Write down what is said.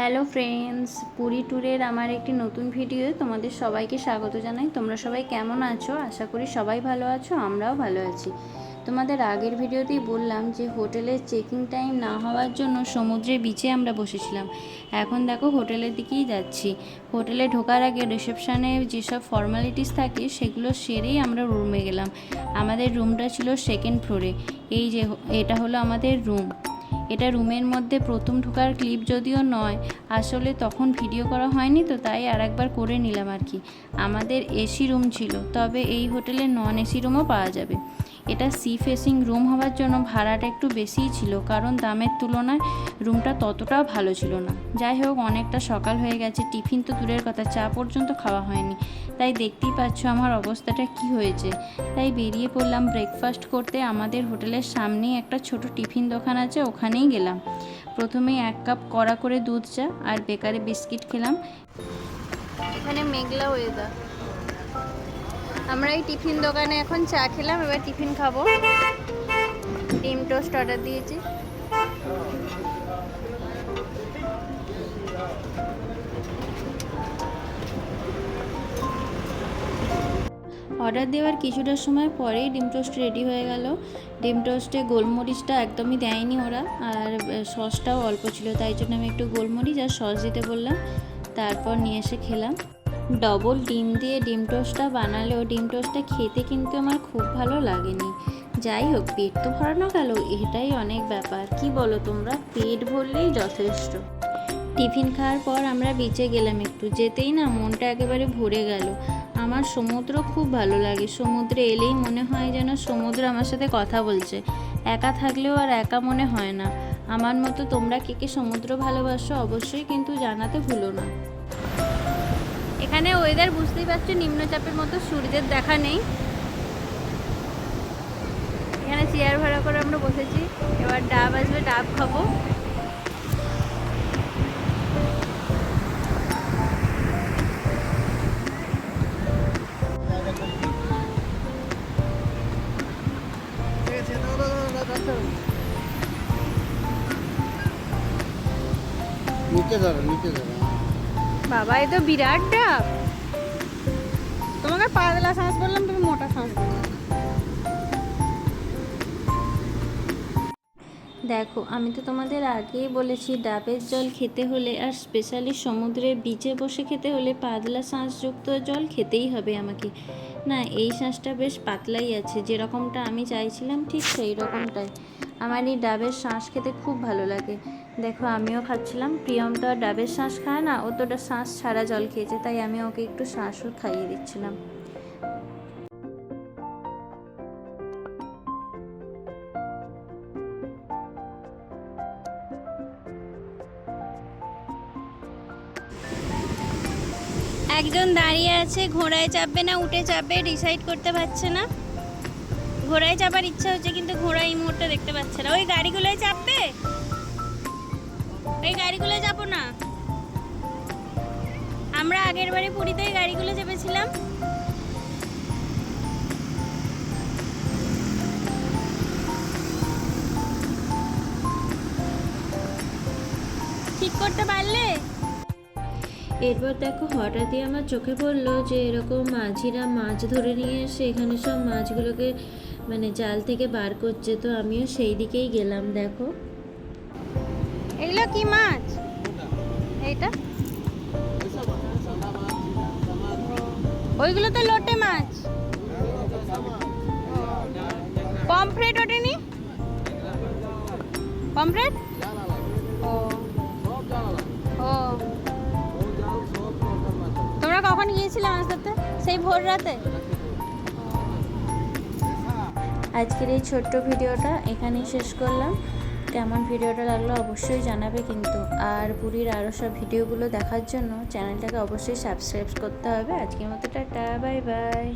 Hello friends Puri ট্যুরের আমার একটি নতুন ভিডিও তোমাদের সবাইকে স্বাগত জানাই। তোমরা সবাই কেমন আছো? আশা করি সবাই ভালো আছো, আমরাও ভালো আছি। তোমাদের আগের ভিডিওতেই বললাম যে হোটেলের চেকিং টাইম না হওয়ার জন্য সমুদ্রের বিচে আমরা বসেছিলাম। এখন দেখো হোটেলের দিকেই যাচ্ছি। হোটেলে ঢোকার আগে রিসেপশানে যেসব ফর্মালিটিস থাকে, সেগুলো সেরেই আমরা রুমে গেলাম। আমাদের রুমটা ছিল সেকেন্ড ফ্লোরে এই যে, এটা হলো আমাদের রুম এটা রুমের মধ্যে প্রথম ঢোকার ক্লিপ যদিও নয়, আসলে তখন ভিডিও করা হয়নি তো তাই আর একবার করে নিলাম আর কি। আমাদের এসি রুম ছিল, তবে এই হোটেলে নন এসি রুমও পাওয়া যাবে। এটা সি ফেসিং রুম হওয়ার জন্য ভাড়াটা একটু বেশিই ছিল, কারণ দামের তুলনায় রুমটা ততটাও ভালো ছিল না। যাই হোক, অনেকটা সকাল হয়ে গেছে, টিফিন তো দূরের কথা, চা পর্যন্ত খাওয়া হয়নি। তাই দেখতেই পাচ্ছ আমার অবস্থাটা কি হয়েছে। তাই বেরিয়ে পড়লাম ব্রেকফাস্ট করতে। আমাদের হোটেলের সামনেই একটা ছোট টিফিন দোকান আছে ওখানেই গেলাম। প্রথমে এক কাপ কড়া করে দুধ চা আর বেকারে বিস্কিট খেলাম। এখানে মেঘলা ওয়েদার আমরা এই টিফিন দোকানে এখন চা খেলাম, এবার টিফিন খাব। ডিম টোস্ট অর্ডার দিয়েছি। অর্ডার দেওয়ার কিছুটা সময় পরেই ডিম টোস্ট রেডি হয়ে গেল। ডিম টোস্টে গোলমরিচটা একদমই দেয়নি ওরা, আর সসটাও অল্প ছিল, তাই জন্য আমি একটু গোলমরিচ আর সস দিতে বললাম। তারপর নিয়ে এসে খেলাম। ডবল ডিম দিয়ে ডিম টোস্টটা বানালেও ডিম টোস্টটা খেতে কিন্তু আমার খুব ভালো লাগেনি। যাই হোক, পেট তো ভরানো গেল, এটাই অনেক ব্যাপার। কি বলো তোমরা? পেট ভরলেই যথেষ্ট। টিফিন খাওয়ার পর আমরা বিচে গেলাম একটু, যেতেই না মনটা একেবারে ভরে গেল। আমার সমুদ্র খুব ভালো লাগে। সমুদ্রে এলেই মনে হয় যেন সমুদ্র আমার সাথে কথা বলছে। একা থাকলেও আর একা মনে হয় না। আমার মতো তোমরা কে কে সমুদ্র ভালোবাসো অবশ্যই কিন্তু জানাতে ভুলো না। এখানে ওয়েদার বুঝতেই পারছ, নিম্নচাপের মতো সূর্যের দেখা নেই। এখানে চেয়ার ভাড়া করে আমরা বসেছি। এবার ডাব আসবে, ডাব খাব। নিচে ধরো নিচে ধরো। বাবা এ তো বিরাট ডাব তোমাকে পাতলা শ্বাস বললাম তুমি মোটা শ্বাস দেখো আমি তো তোমাদের আগেই বলেছি ডাবের জল খেতে হলে আর স্পেশালি সমুদ্রের বিচে বসে খেতে হলে পাতলা শাঁসযুক্ত জল খেতেই হবে আমাকে। না এই শাঁসটা বেশ পাতলাই আছে যেরকমটা আমি চাইছিলাম ঠিক সেই রকমটাই। আমার এই ডাবের শাঁস খেতে খুব ভালো লাগে। দেখো, আমিও খাচ্ছিলাম। প্রিয়ম তো আর ডাবের শাঁস খায় না, ও তো শাঁস ছাড়া জল খেয়েছে, তাই আমি ওকে একটু শাঁসও খাইয়ে দিচ্ছিলাম। একজন দাঁড়িয়ে আছে, ঘোড়ায় চাপবে না, উঠে চাপবে ডিসাইড করতে পারছে না। ঘোড়ায় চাপার ইচ্ছা হচ্ছে, কিন্তু ঘোড়া এই মুহূর্তে দেখতে পাচ্ছে না। ওই গাড়িগুলোয় চাপবে? ওই গাড়িগুলোয় যাব না। আমরা আগের বারে পুরীতে গাড়িগুলো চেপেছিলাম। ঠিক করতে পারলে? এরপর দেখো হঠাৎই আমার চোখে পড়ল যে এরকম মাঝিরা মাছ ধরে নিয়ে এসে এখানে সব মাছগুলোকে মানে জাল থেকে বার করছে, তো আমিও সেই দিকেই গেলাম, দেখো। এগুলো কি মাছ? এইটা? ওইগুলো তো লোটে মাছ। পমফ্রেট ওঠেনি? পমফ্রেট? ও। ও। তোমরা কখন গিয়েছিলে মাছ ধরতে সেই ভোর রাতে? আজকের এই ছোট্ট ভিডিওটা এখানেই শেষ করলাম। কেমন ভিডিওটা লাগল অবশ্যই জানাবে কিন্তু। আর পুরীর আরও সব ভিডিওগুলো দেখার জন্য চ্যানেলটাকে অবশ্যই সাবস্ক্রাইব করতে হবে। আজকের মতো টাটা, বাই বাই।